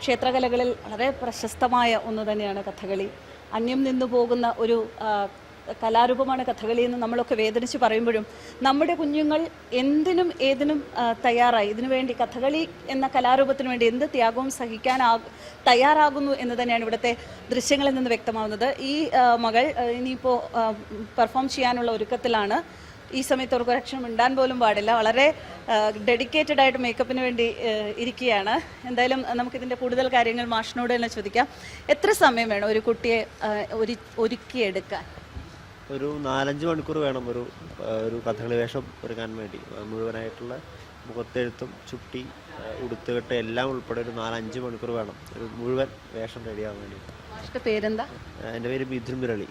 ക്ഷേത്രകലകളിൽ വളരെ പ്രശസ്തമായ ഒന്ന് തന്നെയാണ് കഥകളി. അന്യം നിന്നു പോകുന്ന ഒരു കലാരൂപമാണ് കഥകളി എന്ന് നമ്മളൊക്കെ വേദനിച്ച് പറയുമ്പോഴും നമ്മുടെ കുഞ്ഞുങ്ങൾ എന്തിനും ഏതിനും തയ്യാറായി. ഇതിനു വേണ്ടി കഥകളി എന്ന കലാരൂപത്തിന് വേണ്ടി എന്ത് ത്യാഗവും സഹിക്കാനാ തയ്യാറാകുന്നു എന്ന് തന്നെയാണ് ഇവിടുത്തെ ദൃശ്യങ്ങളിൽ നിന്ന് വ്യക്തമാവുന്നത്. ഈ മകൾ ഇനിയിപ്പോൾ പെർഫോം ചെയ്യാനുള്ള ഒരുക്കത്തിലാണ്. ഈ സമയത്ത് ഒരു ഒരക്ഷരം മിണ്ടാൻ പോലും പാടില്ല. വളരെ ഡെഡിക്കേറ്റഡ് ആയിട്ട് മേക്കപ്പിന് വേണ്ടി ഇരിക്കുകയാണ്. എന്തായാലും നമുക്കിതിന്റെ കൂടുതൽ കാര്യങ്ങൾ മാഷിനോട് തന്നെ ചോദിക്കാം. എത്ര സമയം വേണം ഒരു കുട്ടിയെ ഒരു ഒരുക്കിയെടുക്കാൻ? ഒരു നാലഞ്ച് മണിക്കൂർ വേണം ഒരു ഒരു കഥകളി വേഷം ഒരുക്കാൻ വേണ്ടി. മുഴുവനായിട്ടുള്ള മുഖത്തെഴുത്തും ചുട്ടി ഉടുത്തുകെട്ട് എല്ലാം ഉൾപ്പെടെ ഒരു നാലഞ്ച് മണിക്കൂർ വേണം. ഒരു മുഴുവൻ വേഷം റെഡിയാകാൻ വേണ്ടി പേരെന്താ? എന്റെ പേര് മിഥുൻ മുരളി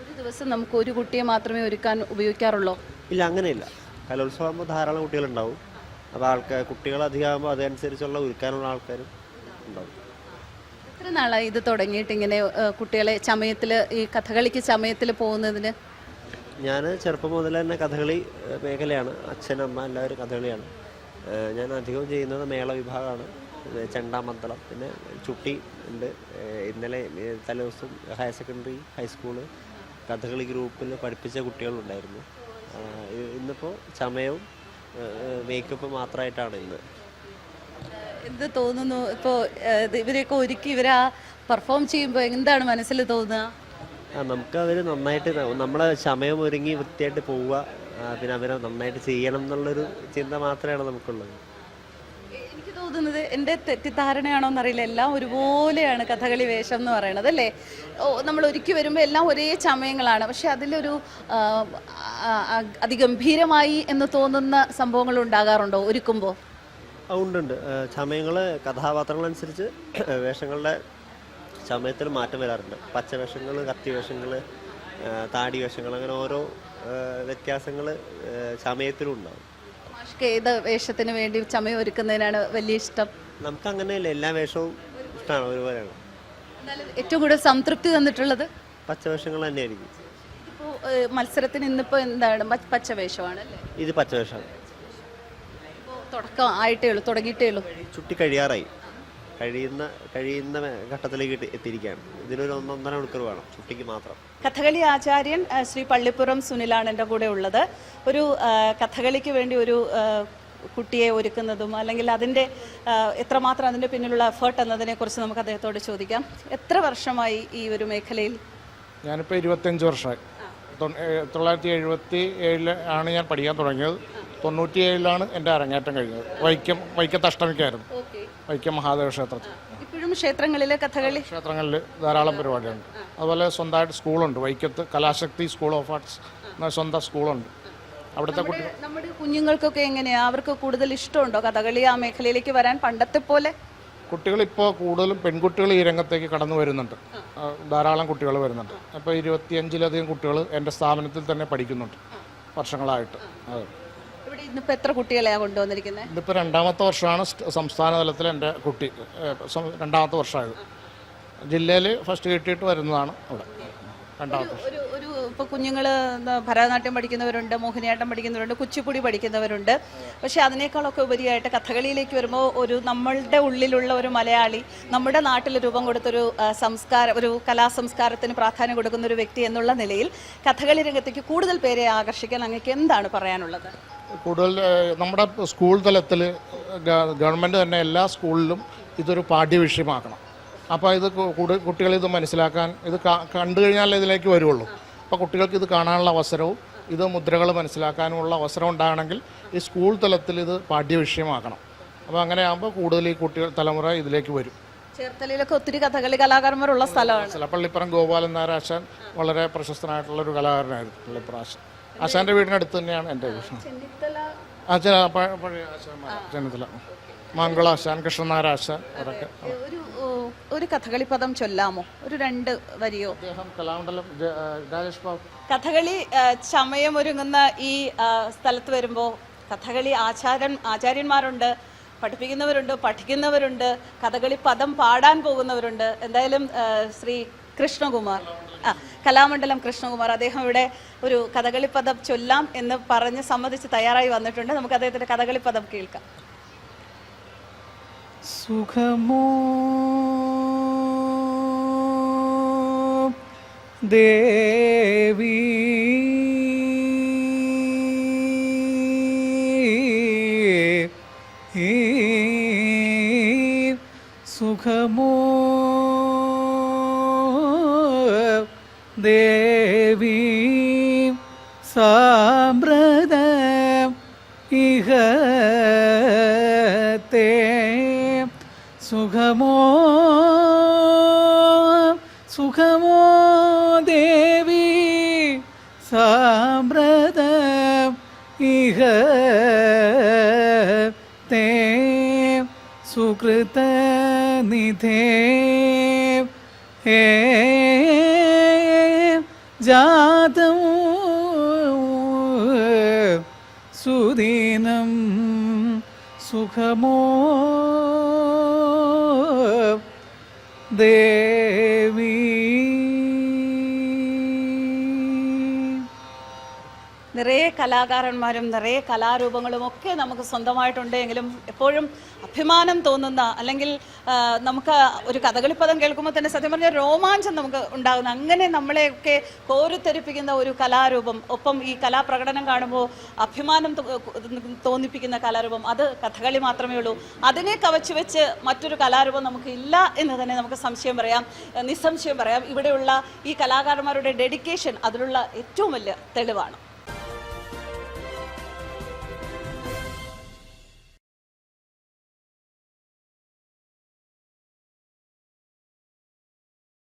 ഒരു ദിവസം നമുക്ക് ഒരു കുട്ടിയെ മാത്രമേ ഒരുക്കാൻ ഉപയോഗിക്കാറുള്ളൂ? ഇല്ല അങ്ങനെയില്ല. കലോത്സവം ആകുമ്പോൾ ധാരാളം കുട്ടികളുണ്ടാവും. അപ്പോൾ ആൾക്കാർ കുട്ടികൾ അധികമാകുമ്പോൾ അതനുസരിച്ചുള്ള ഒരുക്കാനുള്ള ആൾക്കാരും ഉണ്ടാവും. എത്ര നാളായി ഇത് തുടങ്ങിയിട്ട് ഇങ്ങനെ കുട്ടികളെ ചമയത്തിൽ ഈ കഥകളിക്ക് ചമയത്തിൽ പോകുന്നതിന്? ഞാൻ ചെറുപ്പം മുതൽ തന്നെ കഥകളി മേഖലയാണ്. അച്ഛൻ അമ്മ എല്ലാവരും കഥകളിയാണ്. ഞാൻ അധികവും ചെയ്യുന്നത് മേള വിഭാഗമാണ്. ചെണ്ടാമന്തളം പിന്നെ ചുട്ടി ഉണ്ട്. ഇന്നലെ തലേ തലേദിവസം ഹയർ സെക്കൻഡറി ഹൈസ്കൂൾ കഥകളി ഗ്രൂപ്പിൽ പഠിപ്പിച്ച കുട്ടികളുണ്ടായിരുന്നു. ഇന്നിപ്പോൾ ചമയവും മേക്കപ്പ് മാത്രമായിട്ടാണ് ഇന്ന്. എന്ത് തോന്നുന്നു? ഇപ്പോൾ ഇവരെയൊക്കെ ഒരുക്കി ഇവരാ പെർഫോം ചെയ്യുമ്പോൾ എന്താണ് മനസ്സിൽ തോന്നുക? നമുക്ക് അവർ നന്നായിട്ട് നമ്മളെ ചമയം ഒരുങ്ങി വൃത്തിയായിട്ട് പോവുക പിന്നെ അവരെ നന്നായിട്ട് ചെയ്യണം എന്നുള്ളൊരു ചിന്ത മാത്രമാണ് നമുക്കുള്ളത്. എനിക്ക് തോന്നുന്നത് എന്റെ തെറ്റിദ്ധാരണയാണോ എന്നറിയില്ല. എല്ലാം ഒരുപോലെയാണ് കഥകളി വേഷം എന്ന് പറയുന്നത് അല്ലേ? നമ്മൾ ഒരുക്കി വരുമ്പോൾ എല്ലാം ഒരേ ചമയങ്ങളാണ്. പക്ഷെ അതിലൊരു അതിഗംഭീരമായി എന്ന് തോന്നുന്ന സംഭവങ്ങൾ ഉണ്ടാകാറുണ്ടോ ഒരുക്കുമ്പോൾ? ആ, ഉണ്ട് ഉണ്ട് ചമയങ്ങൾ കഥാപാത്രങ്ങളനുസരിച്ച് വേഷങ്ങളുടെ ചമയത്തിൽ മാറ്റം വരാറുണ്ട്. പച്ച വേഷങ്ങൾ കത്തി വേഷങ്ങൾ താടി വേഷങ്ങൾ അങ്ങനെ ഓരോ വ്യത്യാസങ്ങൾ ചമയത്തിലും ഉണ്ടാവും. മാഷ്ക്ക് ഏത് വേഷത്തിന് വേണ്ടി ചമയം ഒരുക്കുന്നതിനാണ് വലിയ ഇഷ്ടം? നമുക്ക് അങ്ങനെയല്ല എല്ലാ വേഷവും ഇഷ്ടമാണ് ഒരുപോലെയാണ്. എന്നാലും ഏറ്റവും കൂടുതൽ സംതൃപ്തി തന്നിട്ടുള്ളത്? പച്ച വേഷങ്ങൾ തന്നെയായിരിക്കും ഇപ്പോൾ മത്സരത്തിന് ഇന്നിപ്പോൾ എന്താണ്? പച്ച വേഷമാണ് അല്ലേ ഇത് പച്ച വേഷമാണ് ഇപ്പോൾ തുടക്കം ആയിട്ടേ ഉള്ളൂ തുടങ്ങിയിട്ടേ ഉള്ളൂ. ചുട്ടി കഴിയാറായി. കഴിയുന്ന കഴിയുന്ന ഘട്ടത്തിലേക്ക് എത്തിയിരിക്കുകയാണ്. ഇതിനൊരു ഒന്നൊന്നര മണിക്കൂർ വേണം ചുട്ടിക്ക് മാത്രം. കഥകളി ആചാര്യൻ ശ്രീ പള്ളിപ്പുറം സുനിലാണ് എന്റെ കൂടെ ഉള്ളത്. ഒരു കഥകളിക്ക് വേണ്ടി ഒരു കുട്ടിയെ ഒരുക്കുന്നതും അല്ലെങ്കിൽ അതിന്റെ എത്രമാത്രം അതിന്റെ പിന്നിലുള്ള എഫേർട്ട് എന്നതിനെക്കുറിച്ച് നമുക്ക് അദ്ദേഹത്തോട് ചോദിക്കാം. എത്ര വർഷമായി ഈ ഒരു മേഖലയിൽ? ഞാനിപ്പോൾ ഇരുപത്തഞ്ച് വർഷമായി. തൊള്ളായിരത്തി എഴുപത്തി ഏഴിൽ ആണ് ഞാൻ പഠിക്കാൻ തുടങ്ങിയത്. തൊണ്ണൂറ്റി ഏഴിലാണ് എന്റെ അരങ്ങേറ്റം കഴിഞ്ഞത്. വൈക്കം വൈക്കത്ത് അഷ്ടമിക്കായിരുന്നു വൈക്കം മഹാദേവ ക്ഷേത്രത്തിൽ. ഇപ്പോഴും ക്ഷേത്രങ്ങളിൽ കഥകളി? ക്ഷേത്രങ്ങളിൽ ധാരാളം പരിപാടിയുണ്ട് അതുപോലെ സ്വന്തമായിട്ട് സ്കൂളുണ്ട്. വൈക്കത്ത് കലാശക്തി സ്കൂൾ ഓഫ് ആർട്സ് എന്ന സ്വന്തം സ്കൂളുണ്ട്. അവിടുത്തെ കുട്ടികൾ നമ്മുടെ- കുഞ്ഞുങ്ങൾക്കൊക്കെ എങ്ങനെയാ? അവർക്ക് കൂടുതൽ ഇഷ്ടമുണ്ടോ? കഥകളി ആ മേഖലയിലേക്ക് വരാൻ പണ്ടത്തെ പോലെ? കുട്ടികൾ ഇപ്പോൾ കൂടുതലും പെൺകുട്ടികൾ ഈ രംഗത്തേക്ക് കടന്നു വരുന്നുണ്ട്. ധാരാളം കുട്ടികൾ വരുന്നുണ്ട്. അപ്പോൾ ഇരുപത്തിയഞ്ചിലധികം കുട്ടികൾ എന്റെ സ്ഥാപനത്തിൽ തന്നെ പഠിക്കുന്നുണ്ട്. വർഷങ്ങളായിട്ട്. അതെ. ഇവിടെ ഇന്നിപ്പോ എത്ര കുട്ടികളെയാണ് കൊണ്ടുവന്നിരിക്കുന്നത് ഇതിപ്പോൾ രണ്ടാമത്തെ വർഷമാണ് സ്റ്റ് സംസ്ഥാന തലത്തിൽ എന്റെ കുട്ടി സം- രണ്ടാമത്തെ വർഷമായത്. ജില്ലയിൽ ഫസ്റ്റ് കിട്ടിയിട്ട് വരുന്നതാണ് അവിടെ രണ്ടാമത്തെ വർഷം. ഒരു ഒരു ഇപ്പോൾ കുഞ്ഞുങ്ങൾ ഭരതനാട്യം പഠിക്കുന്നവരുണ്ട് മോഹിനിയാട്ടം പഠിക്കുന്നവരുണ്ട് കുച്ചിപ്പുടി പഠിക്കുന്നവരുണ്ട്. പക്ഷെ അതിനേക്കാളൊക്കെ ഉപരിയായിട്ട് കഥകളിയിലേക്ക് വരുമ്പോൾ ഒരു നമ്മളുടെ ഉള്ളിലുള്ള ഒരു മലയാളി നമ്മുടെ നാട്ടിൽ രൂപം കൊടുത്തൊരു ആ, സംസ്കാരം ഒരു കലാസംസ്കാരത്തിന് പ്രാധാന്യം കൊടുക്കുന്ന ഒരു വ്യക്തി എന്നുള്ള നിലയിൽ കഥകളി രംഗത്തേക്ക് കൂടുതൽ പേരെ ആകർഷിക്കാൻ അങ്ങേക്ക് എന്താണ് പറയാനുള്ളത്? കൂടുതൽ നമ്മുടെ സ്കൂൾ തലത്തിൽ ഗവൺമെന്റ് തന്നെ എല്ലാ സ്കൂളിലും ഇതൊരു പാഠ്യവിഷയമാക്കണം. അപ്പോൾ ഇത് കൂടുതൽ കുട്ടികൾ ഇത് മനസ്സിലാക്കാൻ ഇത് കണ്ടു കഴിഞ്ഞാൽ ഇതിലേക്ക് വരുള്ളൂ. അപ്പോൾ കുട്ടികൾക്ക് ഇത് കാണാനുള്ള അവസരവും ഇത് മുദ്രകൾ മനസ്സിലാക്കാനുമുള്ള അവസരം ഉണ്ടാകണമെങ്കിൽ ഈ സ്കൂൾ തലത്തിൽ ഇത് പാഠ്യവിഷയമാക്കണം. അപ്പോൾ അങ്ങനെ ആകുമ്പോൾ കൂടുതൽ ഈ കുട്ടികൾ തലമുറ ഇതിലേക്ക് വരും. ചേർത്തലയിലൊക്കെ ഒത്തിരി കഥകളി കലാകാരന്മാരുള്ള സ്ഥലമാണ്. ചിലപ്പള്ളിപ്പുറം ഗോപാലൻ നാരാശാൻ വളരെ പ്രശസ്തനായിട്ടുള്ള ഒരു കലാകാരനായിരുന്നു പള്ളിപ്പുറം ആശാന്റെ വീടിനടുത്ത് തന്നെയാണ് എന്റെ വീട്. ആശാൻ പഴ- പഴയ ആശാന്മാർ ചെന്നിത്തല. മംഗള ആശാൻ അവരൊക്കെ ഒരു ഒരു കഥകളി പദം ചൊല്ലാമോ? ഒരു രണ്ട് വരിയോ? കഥകളി ആ, ചമയമൊരുങ്ങുന്ന ഈ സ്ഥലത്ത് വരുമ്പോൾ കഥകളി ആചാരൻ ആചാര്യന്മാരുണ്ട് പഠിപ്പിക്കുന്നവരുണ്ട് പഠിക്കുന്നവരുണ്ട് കഥകളി പദം പാടാൻ പോകുന്നവരുണ്ട്. എന്തായാലും ശ്രീ കൃഷ്ണകുമാർ. ആ കലാമണ്ഡലം കൃഷ്ണകുമാർ. അദ്ദേഹം ഇവിടെ ഒരു കഥകളി പദം ചൊല്ലാം എന്ന് പറഞ്ഞ് സമ്മതിച്ച് തയ്യാറായി വന്നിട്ടുണ്ട്. നമുക്ക് അദ്ദേഹത്തിന്റെ കഥകളി പദം കേൾക്കാം. സുഖമോ? ദേവി ദേവി സാമ്പ്രത ഇഹ സുഖമോ സുഖമോ ദേവി സാമ്പ്രത ഇഹ സുകൃത നിധേ ഹേ ജാതം സുദീനം സുഖമോ ദേവി കലാകാരന്മാരും നിറയെ കലാരൂപങ്ങളും ഒക്കെ നമുക്ക് സ്വന്തമായിട്ടുണ്ട് എങ്കിലും എപ്പോഴും അഭിമാനം തോന്നുന്ന അല്ലെങ്കിൽ നമുക്ക് ഒരു കഥകളിപ്പദം കേൾക്കുമ്പോൾ തന്നെ സത്യം പറഞ്ഞാൽ രോമാഞ്ചം നമുക്ക് ഉണ്ടാകുന്ന അങ്ങനെ നമ്മളെയൊക്കെ കോരിത്തെരിപ്പിക്കുന്ന ഒരു കലാരൂപം ഒപ്പം ഈ കലാപ്രകടനം കാണുമ്പോൾ അഭിമാനം തോന്നിപ്പിക്കുന്ന കലാരൂപം അത് കഥകളി മാത്രമേ ഉള്ളൂ. അതിനെ കവച്ചു വെച്ച് മറ്റൊരു കലാരൂപം നമുക്ക് ഇല്ല എന്ന് തന്നെ നമുക്ക് സംശയം പറയാം. നിസ്സംശയം പറയാം. ഇവിടെയുള്ള ഈ കലാകാരന്മാരുടെ ഡെഡിക്കേഷൻ അതിലുള്ള ഏറ്റവും വലിയ തെളിവാണ്.